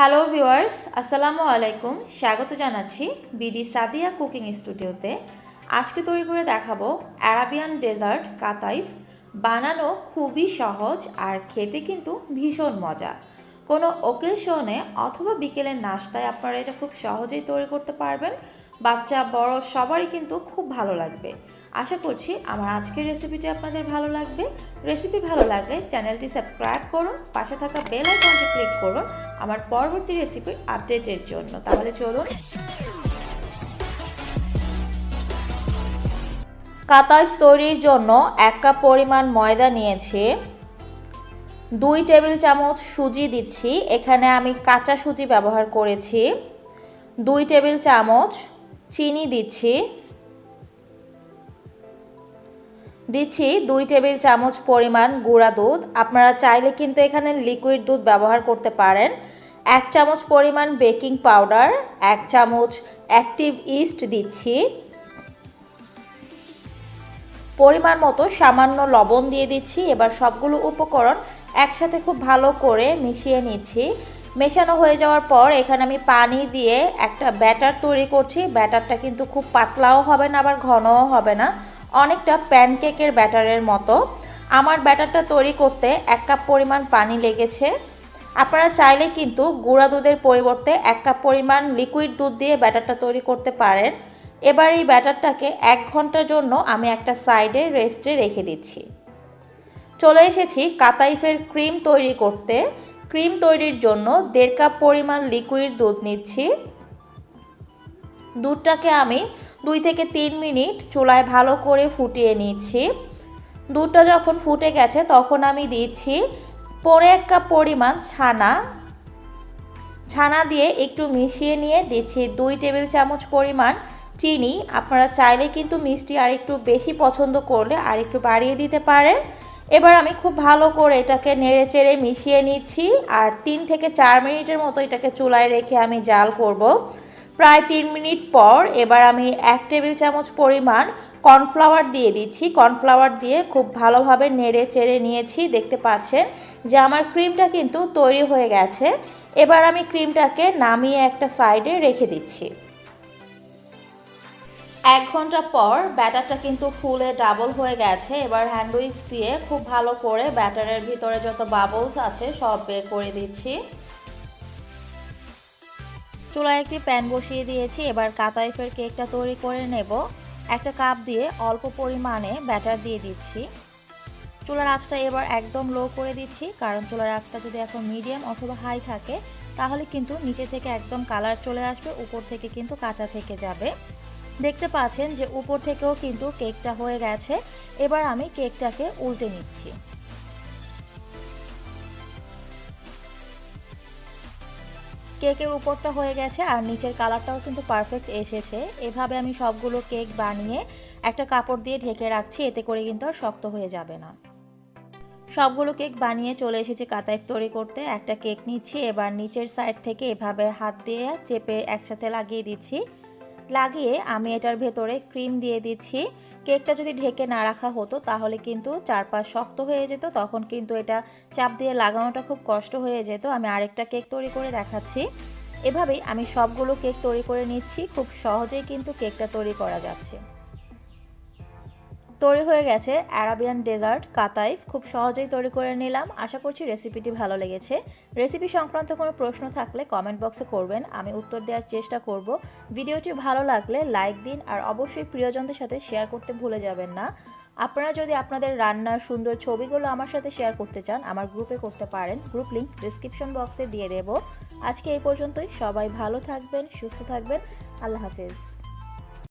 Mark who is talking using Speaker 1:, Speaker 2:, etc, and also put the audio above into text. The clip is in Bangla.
Speaker 1: হ্যালো ভিউয়ার্স আসসালামু আলাইকুম। স্বাগত জানাচ্ছি বিডি সাদিয়া কুকিং স্টুডিওতে। আজকে তৈরি করে দেখাবো অ্যারাবিয়ান ডেজার্ট কাতাইফ। বানানো খুবই সহজ আর খেতে কিন্তু ভীষণ মজা। কোনো ওকেশনে অথবা বিকেলের নাস্তায় আপনারা এটা খুব সহজেই তৈরি করতে পারবেন। বাচ্চা, বড়, সবারই কিন্তু খুব ভালো লাগবে। আশা করছি আমার আজকের রেসিপিটি আপনাদের ভালো লাগবে। রেসিপি ভালো লাগলে চ্যানেলটি সাবস্ক্রাইব করুন, পাশে থাকা বেল আইকনটি ক্লিক করুন আমার পরবর্তী রেসিপির আপডেটের জন্য। তাহলে চলুন। কাতাইফ তৈরির জন্য এক কাপ পরিমাণ ময়দা নিয়েছি। দুই টেবিল চামচ সুজি দিচ্ছি। এখানে আমি কাঁচা সুজি ব্যবহার করেছি। দুই টেবিল চামচ চিনি দিচ্ছি। দিচ্ছি দুই টেবিল চামচ পরিমাণ গুঁড়া দুধ। আপনারা চাইলে কিন্তু এখানে লিকুইড দুধ ব্যবহার করতে পারেন। এক চামচ পরিমাণ বেকিং পাউডার এক চামচ অ্যাক্টিভ ইস্ট দিচ্ছি। পরিমাণ মতো সামান্য লবণ দিয়ে দিচ্ছি। এবার সবগুলো উপকরণ একসাথে খুব ভালো করে মিশিয়ে নিচ্ছি। মেশানো হয়ে যাওয়ার পর এখানে আমি পানি দিয়ে একটা ব্যাটার তৈরি করছি। ব্যাটারটা কিন্তু খুব পাতলাও হবে না, আবার ঘনও হবে না। অনেকটা প্যানকেকের ব্যাটারের মতো। আমার ব্যাটারটা তৈরি করতে এক কাপ পরিমাণ পানি লেগেছে। আপনারা চাইলে কিন্তু গুঁড়া দুধের পরিবর্তে এক কাপ পরিমাণ লিকুইড দুধ দিয়ে ব্যাটারটা তৈরি করতে পারেন। এবার এই ব্যাটারটাকে এক ঘণ্টার জন্য আমি একটা সাইডে রেস্টে রেখে দিচ্ছি। চলে এসেছি কাতাইফের ক্রিম তৈরি করতে। ক্রিম তৈরির জন্য দেড় কাপ পরিমাণ লিকুইড দুধ নিচ্ছি। দুধটাকে আমি দুই থেকে তিন মিনিট চুলায় ভালো করে ফুটিয়ে নিচ্ছি। দুধটা যখন ফুটে গেছে তখন আমি দিচ্ছি পরে এক কাপ পরিমাণ ছানা। ছানা দিয়ে একটু মিশিয়ে নিয়ে দিচ্ছি দুই টেবিল চামচ পরিমাণ চিনি, আপনারা চাইলে কিন্তু মিষ্টি আর একটু বেশি পছন্দ করলে আর একটু বাড়িয়ে দিতে পারেন। এবার আমি খুব ভালো করে এটাকে নেড়ে চেড়ে মিশিয়ে নিচ্ছি আর তিন থেকে চার মিনিটের মতো এটাকে চুলায় রেখে আমি জাল করব। প্রায় তিন মিনিট পর এবার আমি এক টেবিল চামচ পরিমাণ কর্নফ্লাওয়ার দিয়ে দিচ্ছি। কর্নফ্লাওয়ার দিয়ে খুব ভালোভাবে নেড়ে চেড়ে নিয়েছি, দেখতে পাচ্ছেন যে আমার ক্রিমটা কিন্তু তৈরি হয়ে গেছে। এবার আমি ক্রিমটাকে নামিয়ে একটা সাইডে রেখে দিচ্ছি। এক ঘণ্টা পর ব্যাটারটা কিন্তু ফুলে ডাবল হয়ে গেছে। এবার হ্যান্ড উইক্স দিয়ে খুব ভালো করে ব্যাটারের ভিতরে যত বাবলস আছে সব বের করে দিচ্ছি। চুলায় একটি প্যান বসিয়ে দিয়েছি। এবার কাতাইফের কেকটা তৈরি করে নেব। একটা কাপ দিয়ে অল্প পরিমাণে ব্যাটার দিয়ে দিচ্ছি। চুলার আঁচটা এবার একদম লো করে দিচ্ছি, কারণ চুলার আঁচটা যদি এখন মিডিয়াম অথবা হাই থাকে, তাহলে কিন্তু নিচে থেকে একদম কালার চলে আসবে, উপর থেকে কিন্তু কাঁচা থেকে যাবে। দেখতে পাচ্ছেন যে উপর থেকেও কিন্তু কেকটা হয়ে গেছে। এবার আমি কেকটাকে উল্টে নিচ্ছি। কেকের উপরটা হয়ে গেছে আর নিচের কালারটাও কিন্তু পারফেক্ট এসেছে। এভাবে আমি সবগুলো কেক বানিয়ে একটা কাপড় দিয়ে ঢেকে রাখছি, এতে করে কিন্তু আর শক্ত হয়ে যাবে না। সবগুলো কেক বানিয়ে চলে এসেছি কাতাইফ তৈরি করতে। একটা কেক নিচ্ছি, এবার নিচের সাইড থেকে এভাবে হাত দিয়ে চেপে একসাথে লাগিয়ে দিচ্ছি। লাগিয়ে আমি এটার ভেতরে ক্রিম দিয়ে দিচ্ছি। কেকটা যদি ঢেকে না রাখা হতো তাহলে কিন্তু চারপাশ শক্ত হয়ে যেত, তখন কিন্তু এটা চাপ দিয়ে লাগানোটা খুব কষ্ট হয়ে যেত। আমি আরেকটা কেক তৈরি করে দেখাচ্ছি। এভাবেই আমি সবগুলো কেক তৈরি করে নিচ্ছি। খুব সহজেই কিন্তু কেকটা তৈরি করা যাচ্ছে। তৈরি হয়ে গেছে অ্যারাবিয়ান ডেজার্ট কাতাইফ খুব সহজেই তৈরি করে নিলাম। আশা করছি রেসিপিটি ভালো লেগেছে। রেসিপি সংক্রান্ত কোনো প্রশ্ন থাকলে কমেন্ট বক্সে করবেন। আমি উত্তর দেওয়ার চেষ্টা করব। ভিডিওটি ভালো লাগলে লাইক দিন আর অবশ্যই প্রিয়জনদের সাথে শেয়ার করতে ভুলে যাবেন না। আপনারা যদি আপনাদের রান্নার সুন্দর ছবিগুলো আমার সাথে শেয়ার করতে চান, আমার গ্রুপে করতে পারেন। গ্রুপ লিঙ্ক ডিসক্রিপশন বক্সে দিয়ে দেব। আজকে এই পর্যন্তই। সবাই ভালো থাকবেন, সুস্থ থাকবেন। আল্লাহ হাফেজ।